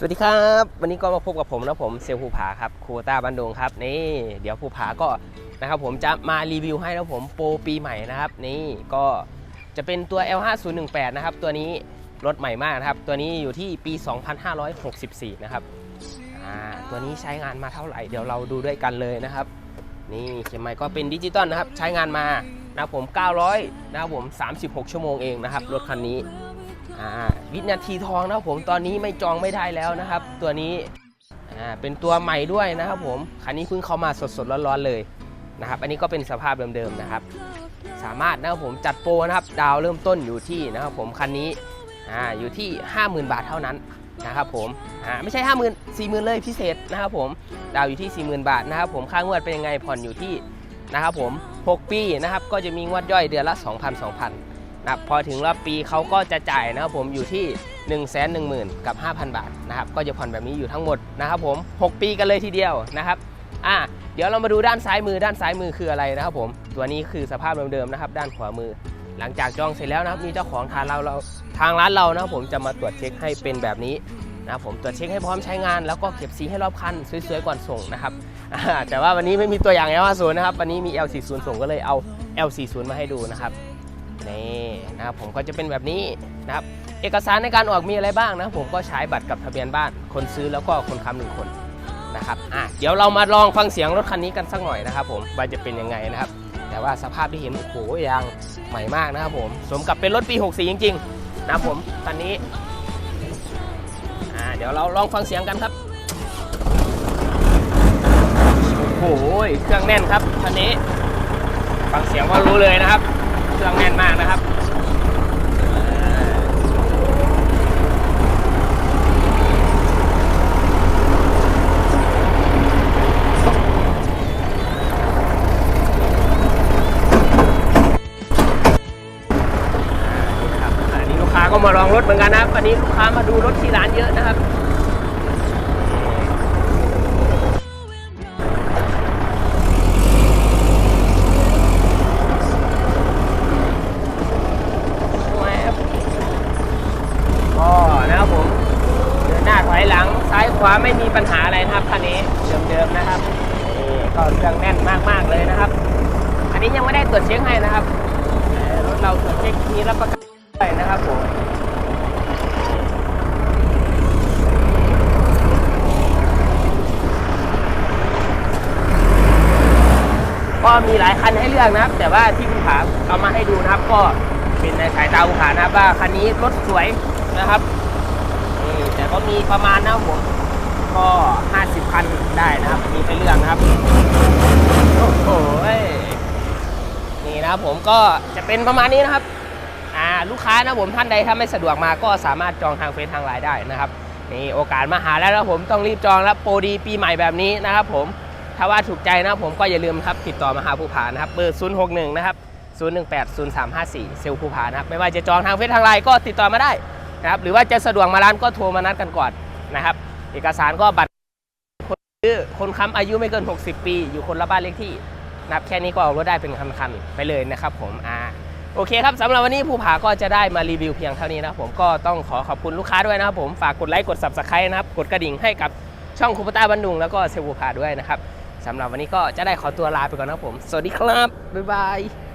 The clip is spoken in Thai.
สวัสดีครับ วันนี้ก็มาพบกับผมนะผมเซลภูผาครับครูต้าบันดงครับนี่เดี๋ยวภูผาก็นะครับผมจะมารีวิวให้นะผมโปรปีใหม่นะครับนี่ก็จะเป็นตัว L5018 นะครับตัวนี้รถใหม่มากนะครับตัวนี้อยู่ที่ปี 2564 นะครับอ่าตัวนี้ใช้งานมาเท่าไหร่เดี๋ยวเราดูด้วยกันเลยนะครับ นี่เข็มไม้ก็เป็นดิจิตอลนะครับใช้งานมานะผม 900 นะครับผม 36 ชั่วโมงเองนะครับรถคันนี้ วินาทีทองนะครับผมตอนนี้ไม่จองไม่ได้แล้วนะครับ ตัวนี้เป็นตัวใหม่ด้วยนะครับผมคันนี้เพิ่งเข้ามาสดๆร้อนๆเลยนะครับอันนี้ก็เป็นสภาพเดิมๆนะครับ สามารถนะครับผมจัดโปรนะครับดาวเริ่มต้นอยู่ที่นะครับผมคันนี้อ่าอยู่ที่ 50,000 บาทเท่านั้นนะครับผมอ่าไม่ใช่ 50,000 40,000 เลยพิเศษนะครับผมดาวอยู่ที่ 40,000 บาทนะครับผมค่างวดเป็นยังไงผ่อนอยู่ที่นะครับผม 6 ปีนะครับก็จะมีงวดย่อยเดือนละ 2,000 2,000 นะครับพอถึงรอบปีเขาก็จะจ่ายนะครับผมอยู่ที่ 1 1 0 0 0 0 กับ 5,000 บาทนะครับก็จะผ่อนแบบนี้อยู่ทั้งหมดนะครับผม 6 ปีกันเลยทีเดียวนะครับอะเดี๋ยวเรามาดูด้านซ้ายมือด้านซ้ายมือคืออะไรนะครับผม ตัวนี้คือสภาพเดิมๆนะครับ ด้านขวามือ หลังจากจองเสร็จแล้วนะครับมีเจ้าของทางเราเราทางร้านเรานะครับผมจะมาตรวจเช็คให้เป็นแบบนี้นะครับผมตรวจเช็คให้พร้อมใช้งานแล้วก็เก็บสีให้รอบคันสวยๆก่อนส่งนะครับแต่ว่าวันนี้ไม่มีตัวอย่าง L50 นะครับวันนี้มี L40 ส่งก็เลยเอา L40 มาให้ดูนะครับ นี่นะครับผมก็จะเป็นแบบนี้นะครับเอกสารในการออกมีอะไรบ้างนะผมก็ใช้บัตรกับทะเบียนบ้าน คนซื้อแล้วก็คนค้ำหนึ่งคนนะครับอะเดี๋ยวเรามาลองฟังเสียงรถคันนี้กันสักหน่อยนะครับผมว่าจะเป็นยังไงนะครับ แต่ว่าสภาพที่เห็นโอ้โหยางใหม่มากนะครับผมสมกับเป็นรถปี 64 จริงๆนะครับผมคันนี้อ่าเดี๋ยวเราลองฟังเสียงกันครับโอ้โหเครื่องแน่นครับคันนี้ ฟังเสียงก็รู้เลยนะครับ เครื่องแน่นมากนะครับครับนี่ลูกค้าก็มาลองรถเหมือนกันนะครับวันนี้ลูกค้ามาดูรถที่ร้านเยอะนะครับ ขวาไม่มีปัญหาอะไรนะครับคันนี้เดิมๆนะครับนี่ก็เครื่องแน่นมากๆเลยนะครับ อันนี้ยังไม่ได้ตรวจเช็คให้นะครับแต่รถเราตรวจเช็คมีรับประกันด้วยนะครับผมก็มีหลายคันให้เลือกนะครับ แต่ว่าที่คุณผาเอามาให้ดูนะครับ ก็เป็นในสายตาคุณผานะครับว่าคันนี้รถสวยนะครับนี่แต่ก็มีประมาณนะผม ก็ 50 คันได้นะครับ มีให้เลือกนะครับ โอ้โหนี่นะครับผมก็จะเป็นประมาณนี้นะครับอ่าลูกค้านะผมท่านใดถ้าไม่สะดวกมาก็สามารถจองทางเฟซทางไลน์ได้นะครับนี่โอกาสมาหาแล้วนะผมต้องรีบจองแล้วโปรดีปีใหม่แบบนี้นะครับผมถ้าว่าถูกใจนะผมก็อย่าลืมครับติดต่อมาหาผู้ผานะครับเบอร์ 061 นะครับ 018 0354 เซลลผู้ผานะครับไม่ว่าจะจองทางเฟซทางไลน์ก็ติดต่อมาได้นะครับหรือว่าจะสะดวกมาร้านก็โทรมานัดกันก่อนนะครับ เอกสารก็บัตรคนซื้อคนค้ำอายุไม่เกิน 60 ปี อยู่คนละบ้านเลขที่นับแค่นี้ก็ออกรถได้เป็นคันๆไปเลยนะครับผมอ่าโอเคครับสำหรับวันนี้ภูผาก็จะได้มารีวิวเพียงเท่านี้นะครับผมก็ต้องขอขอบคุณลูกค้าด้วยนะครับผมฝากกดไลค์กด subscribe นะครับกดกระดิ่งให้กับช่องคูปต้าบันดุงแล้วก็เซลลภูผาด้วยนะครับสำหรับวันนี้ก็จะได้ขอตัวลาไปก่อนนะครับผม สวัสดีครับ บ๊ายบาย